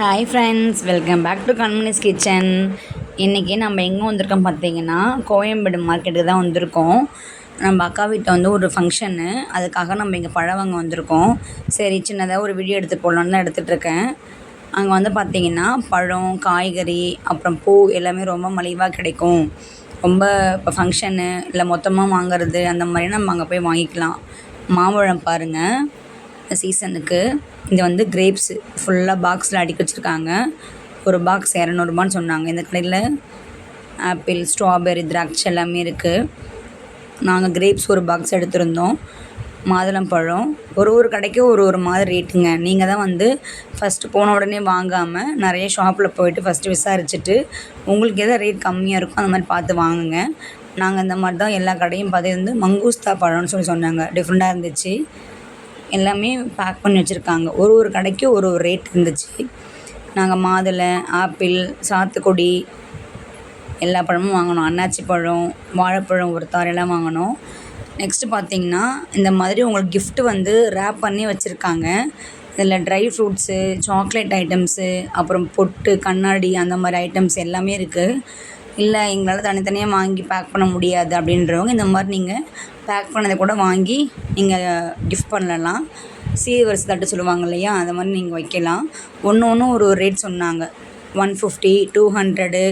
Hi friends welcome back to Kanmani's kitchen இன்றைக்கி நம்ம எங்கே வந்திருக்கோம் பார்த்தீங்கன்னா கோயம்பேடு மார்க்கெட்டுக்கு தான் வந்திருக்கோம். நம்ம அக்கா வீட்டில் வந்து ஒரு ஃபங்க்ஷனு அதுக்காக நம்ம இங்கே பழவங்க வந்திருக்கோம். சரி சின்னதாக ஒரு வீடியோ எடுத்து போடலான்னு தான் எடுத்துகிட்ருக்கேன் அங்கே வந்து பார்த்தீங்கன்னா பழம் காய்கறி அப்புறம் பூ எல்லாமே ரொம்ப மலிவாக கிடைக்கும். ரொம்ப இப்போ ஃபங்க்ஷனு இல்லை மொத்தமாக வாங்குறது அந்த மாதிரி நம்ம அங்கே போய் வாங்கிக்கலாம். மாம்பழம் பாருங்கள் சீசனுக்கு இது வந்து கிரேப்ஸு ஃபுல்லாக பாக்ஸில் அடுக்கி வச்சுருக்காங்க. ஒரு பாக்ஸ் இரநூறுபான்னு சொன்னாங்க. இந்த கடையில் ஆப்பிள் ஸ்ட்ராபெரி திராட்சை எல்லாமே இருக்குது நாங்கள் கிரேப்ஸ் ஒரு பாக்ஸ் எடுத்திருந்தோம். மாதுளம்பழம் ஒரு ஒரு கடைக்கும் ஒரு ஒரு மாதிரி ரேட்டுங்க நீங்கள் தான் வந்து ஃபஸ்ட்டு போன உடனே வாங்காமல் நிறைய ஷாப்பில் போயிட்டு ஃபஸ்ட்டு விசாரிச்சுட்டு உங்களுக்கு எதாவது ரேட் கம்மியாக இருக்கோ அந்த மாதிரி பார்த்து வாங்குங்க. நாங்கள் இந்த மாதிரி தான் எல்லா கடையும் பார்த்து வந்து மங்கூஸ்தா பழம்னு சொல்லி சொன்னாங்க. டிஃப்ரெண்ட்டாக இருந்துச்சு. எல்லாமே பேக் பண்ணி வச்சுருக்காங்க. ஒரு ஒரு கடைக்கும் ஒரு ஒரு ரேட் இருந்துச்சு. நாங்கள் மாதுளை ஆப்பிள் சாத்துக்குடி எல்லா பழமும் வாங்கினோம். அன்னாச்சி பழம் வாழைப்பழம் ஒரு தாரெல்லாம் வாங்கினோம். நெக்ஸ்ட்டு பார்த்தீங்கன்னா இந்த மாதிரி உங்களுக்கு கிஃப்ட் வந்து ரேப் பண்ணி வச்சுருக்காங்க. இதில் ட்ரை ஃப்ரூட்ஸு சாக்லேட் ஐட்டம்ஸு அப்புறம் பொட்டு கண்ணாடி அந்த மாதிரி ஐட்டம்ஸ் எல்லாமே இருக்குது இல்லை எங்களால் தனித்தனியாக வாங்கி பேக் பண்ண முடியாது அப்படின்றவங்க இந்த மாதிரி நீங்கள் பேக் பண்ணதை கூட வாங்கி நீங்கள் கிஃப்ட் பண்ணலாம். சீவர்ஸ் தட்டு சொல்லுவாங்க இல்லையா அந்த மாதிரி நீங்கள் வைக்கலாம். ஒன்று ஒன்று ஒரு ஒரு ரேட் சொன்னாங்க. ஒன் ஃபிஃப்டி டூ ஹண்ட்ரடு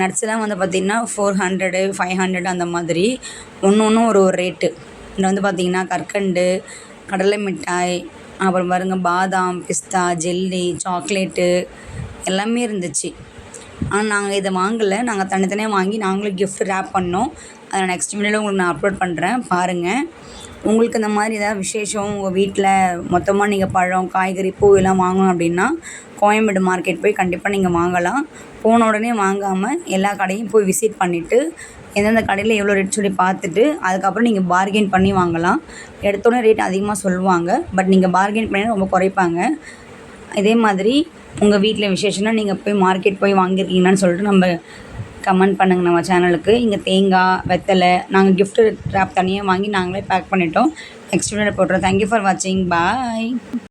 நட்ஸ்லாம் வந்து பார்த்திங்கன்னா ஃபோர் ஹண்ட்ரடு ஃபைவ் ஹண்ட்ரட் அந்த மாதிரி. ஒன்று ஒன்றும் ஒரு ஒரு ரேட்டு இதில் வந்து பார்த்திங்கன்னா கற்கண்டு கடலை மிட்டாய் அப்புறம் பாருங்கள் பாதாம் பிஸ்தா ஜெல்லி சாக்லேட்டு எல்லாமே இருந்துச்சு. ஆனால் நாங்கள் இதை வாங்கலை. நாங்கள் தனித்தனியாக வாங்கி நாங்களும் கிஃப்ட் ரேப் பண்ணோம். அதை நெக்ஸ்ட் வீடியோவில் உங்களுக்கு நான் அப்லோட் பண்ணுறேன் பாருங்கள் உங்களுக்கு இந்த மாதிரி ஏதாவது விசேஷம் உங்கள் வீட்டில் மொத்தமாக நீங்கள் பழம் காய்கறி பூ எல்லாம் வாங்கணும் அப்படின்னா கோயம்பேடு மார்க்கெட் போய் கண்டிப்பாக நீங்கள் வாங்கலாம். போன உடனே வாங்காமல் எல்லா கடையும் போய் விசிட் பண்ணிவிட்டு எந்தெந்த கடையில் எவ்வளோ ரேட் சொல்லி பார்த்துட்டு அதுக்கப்புறம் நீங்கள் பார்கெயின் பண்ணி வாங்கலாம். எடுத்தோடனே ரேட் அதிகமாக சொல்லுவாங்க. பட் நீங்கள் பார்கெயின் பண்ணி ரொம்ப குறைப்பாங்க. இதே மாதிரி உங்கள் வீட்டில் விசேஷம்னா நீங்கள் போய் மார்க்கெட் போய் வாங்கியிருக்கீங்களான்னு சொல்லிட்டு நம்ம கமெண்ட் பண்ணுங்க நம்ம சேனலுக்கு இங்கே தேங்காய் வெத்தலை நாங்கள் கிஃப்ட் ரேப் தனியாக வாங்கி நாங்களே பேக் பண்ணிட்டோம். நெக்ஸ்ட் வீடியோவில் போட்டுறோம் தேங்க்யூ ஃபார் வாட்சிங் பாய்